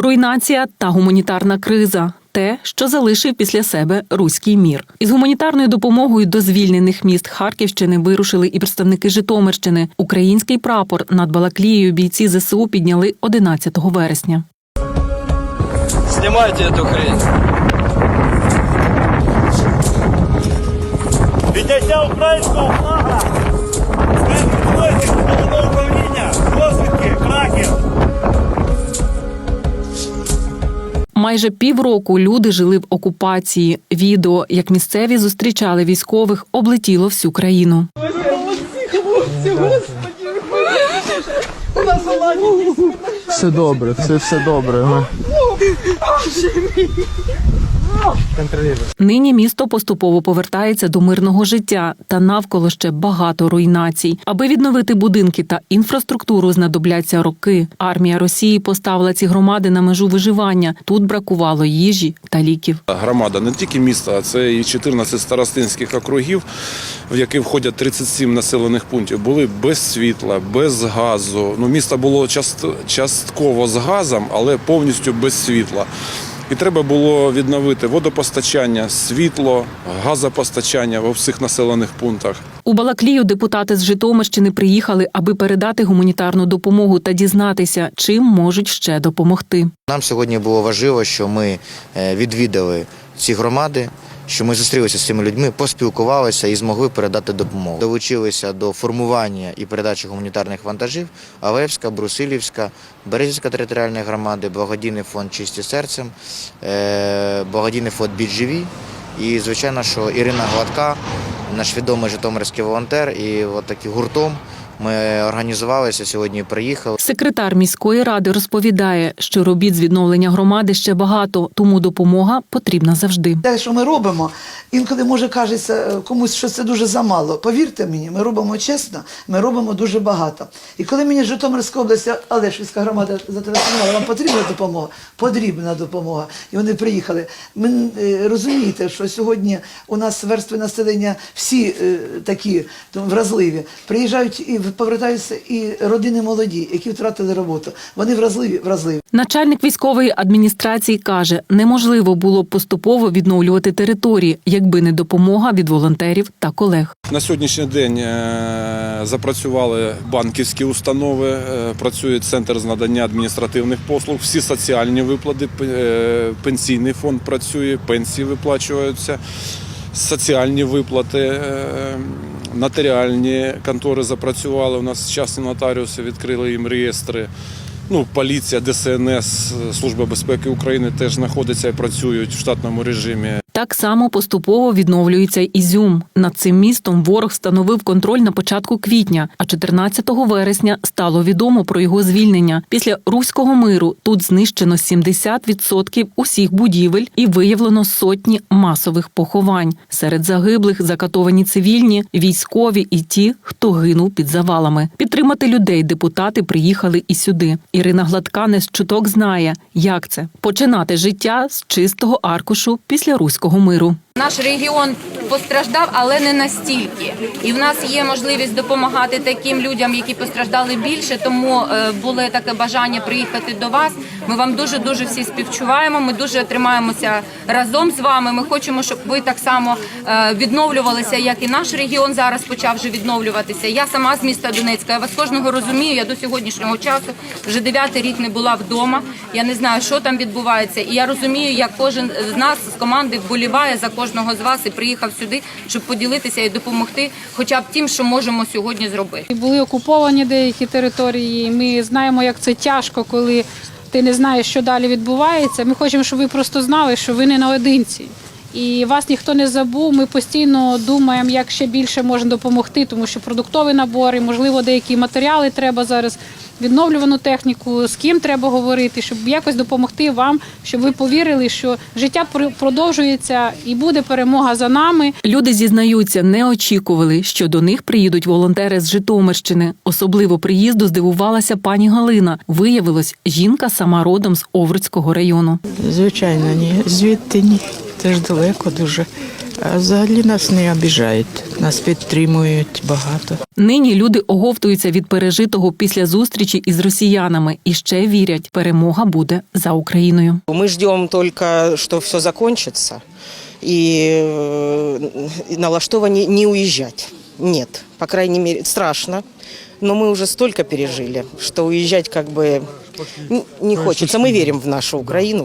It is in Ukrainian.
руйнація та гуманітарна криза. Те, що залишив після себе руський мір, із гуманітарною допомогою до звільнених міст Харківщини вирушили і представники Житомирщини. Український прапор над Балаклією бійці ЗСУ підняли 11 вересня. Снимайте эту хрень. Підняття українського флага з головного управління розвідки краків. Майже півроку люди жили в окупації. Відео, як місцеві зустрічали військових, облетіло всю країну. Все добре, все, все добре. Нині місто поступово повертається до мирного життя, та навколо ще багато руйнацій. Аби відновити будинки та інфраструктуру, знадобляться роки. Армія Росії поставила ці громади на межу виживання. Тут бракувало їжі та ліків. Громада не тільки міста, а це і 14 старостинських округів, в які входять 37 населених пунктів, були без світла, без газу. Ну, місто було част- частково з газом, але повністю без світла. І треба було відновити водопостачання, світло, газопостачання во всіх населених пунктах. У Балаклію депутати з Житомирщини приїхали, аби передати гуманітарну допомогу та дізнатися, чим можуть ще допомогти. Нам сьогодні було важливо, що ми е, відвідали ці громади, що ми зустрілися з цими людьми, поспілкувалися і змогли передати допомогу. Долучилися до формування і передачі гуманітарних вантажів Алевська, Брусилівська, Березівська територіальної громади, благодійний фонд Чисті серцем, е, благодійний фонд «Бідживі». І звичайно, що Ірина Гладка, наш відомий житомирський волонтер, і от таки гуртом ми організувалися сьогодні. Приїхали. Секретар міської ради розповідає, що робіт з відновлення громади ще багато, тому допомога потрібна завжди. Те, що ми робимо, інколи може кажеться е, комусь, що це дуже замало. Повірте мені, ми робимо чесно, ми робимо дуже багато. І коли мені Житомирська область, Алешівська громада зателефонувала, вам потрібна допомога? Потрібна допомога. І вони приїхали. Ми е, розумієте, що сьогодні у нас верстви населення всі е, такі вразливі. Приїжджають і повертаються і родини молоді, які втратили роботу. Вони вразливі, вразливі. Начальник військової адміністрації каже, неможливо було б поступово відновлювати території, якби не допомога від волонтерів та колег. На сьогоднішній день е, запрацювали банківські установи, е, працює центр з надання адміністративних послуг, всі соціальні виплати, е, пенсійний фонд працює, пенсії виплачуються, соціальні виплати, нотаріальні контори запрацювали. У нас частні нотаріуси відкрили їм реєстри. Ну, поліція, ДСНС, Служба безпеки України теж знаходяться і працюють в штатному режимі. Так само поступово відновлюється Ізюм. Над цим містом ворог встановив контроль на початку квітня, а 14 вересня стало відомо про його звільнення. Після руського миру тут знищено 70% усіх будівель і виявлено сотні масових поховань. Серед загиблих закатовані цивільні, військові і ті, хто гинув під завалами. Підтримати людей депутати приїхали і сюди. Ірина Гладка не з чуток знає, як це починати життя з чистого аркушу після руського миру. Наш регіон постраждав, але не настільки. І в нас є можливість допомагати таким людям, які постраждали більше. Тому е, було таке бажання приїхати до вас. Ми вам дуже дуже всі співчуваємо. Ми дуже тримаємося разом з вами. Ми хочемо, щоб ви так само е, відновлювалися, як і наш регіон зараз почав вже відновлюватися. Я сама з міста Донецька. Я вас кожного розумію. Я до сьогоднішнього часу вже дев'ятий рік не була вдома. Я не знаю, що там відбувається, і я розумію, як кожен з нас з команди вболіває за кожного з вас і приїхав сюди, щоб поділитися і допомогти, хоча б тим, що можемо сьогодні зробити. Були окуповані деякі території. Ми знаємо, як це тяжко, коли ти не знаєш, що далі відбувається. Ми хочемо, щоб ви просто знали, що ви не наодинці. І вас ніхто не забув. Ми постійно думаємо, як ще більше можна допомогти, тому що продуктові набори, можливо, деякі матеріали треба зараз, відновлювану техніку, з ким треба говорити, щоб якось допомогти вам, щоб ви повірили, що життя пр- продовжується і буде перемога за нами. Люди зізнаються, не очікували, що до них приїдуть волонтери з Житомирщини. Особливо приїзду здивувалася пані Галина. Виявилось, жінка сама родом з Овруцького району. Звичайно, ні. Звідти ні Це ж далеко дуже. А взагалі нас не обіжають, нас підтримують багато. Нині люди оговтуються від пережитого після зустрічі із росіянами і ще вірять, перемога буде за Україною. Мы ждем только, что все закончится, и, э, и налаштованы не уезжать. Нет, по крайней мере, страшно, но мы уже столько пережили, что уезжать как бы н- не хочется. Мы верим в нашу Украину,